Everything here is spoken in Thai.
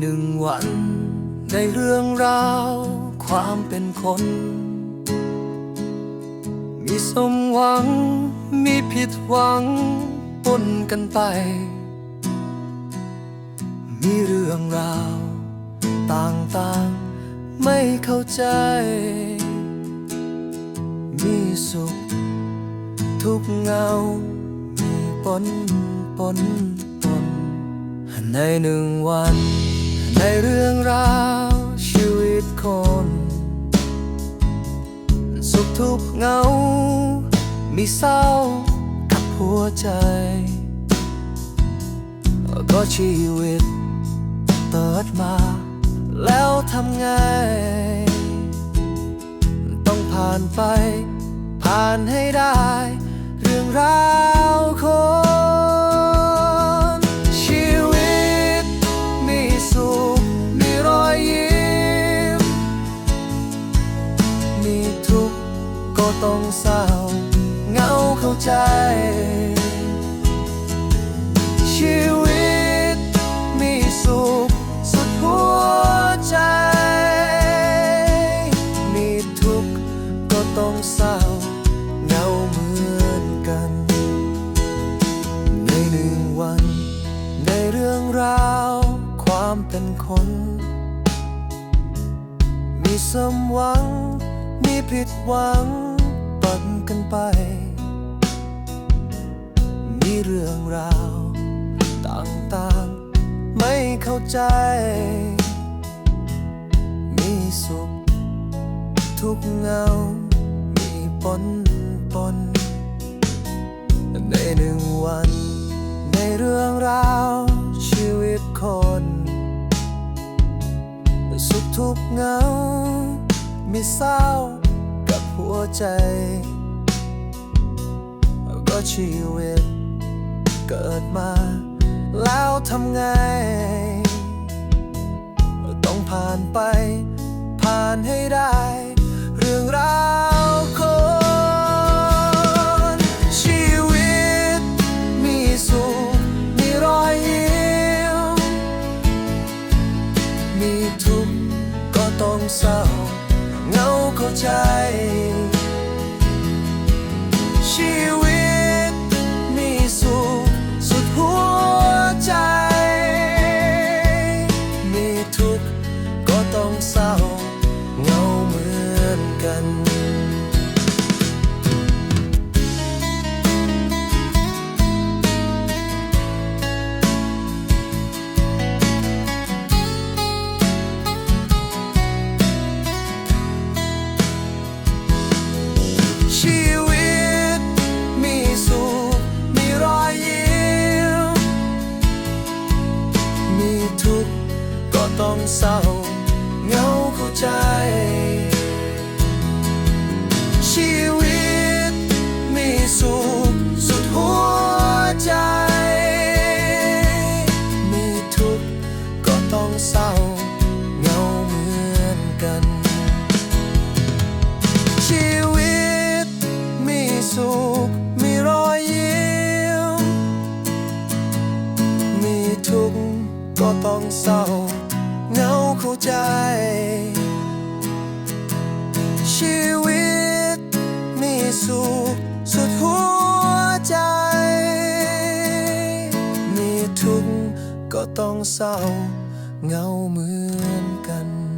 หนึ่งวัน ในเรื่องราวความเป็นคน มีสมหวัง มีผิดหวังปนกันไป มีเรื่องราวต่างๆไม่เข้าใจ มีสุข ทุกเงา มีปนปนปนในหนึ่งวัน ในเรื่องราวชีวิตคน สุขทุกข์เงา มีเศร้ากับหัวใจ ก็ชีวิตเปิดมา แล้วทำไง ต้องผ่านไป ผ่านให้ได้ เรื่องราว เป็นคน มีสมหวัง มีผิดหวังปนกันไป มีเรื่องราวต่างๆ ไม่เข้าใจ มีสุข ทุกเงา มีปน ทุกเหงา มีเศร้ากับหัวใจ ก็ชีวิตเกิดมา แล้วทำไง ต้องผ่านไป ผ่านให้ได้ เศร้าเงาเข้าใจ ชีวิตมีสุขสุดหัวใจ มีทุกข์ก็ต้องเศร้าเงาเหมือนกัน ชีวิต มีสุข มีรอยยิ้ม มีทุกข์ก็ต้องเศร้าเงาเข้าใจ ชีวิต มีสุข สุดหัวใจ มีทุกข์ก็ต้องเศร้าเงาเหมือนกัน ก็ต้องเศร้าเหงาเหมือนกัน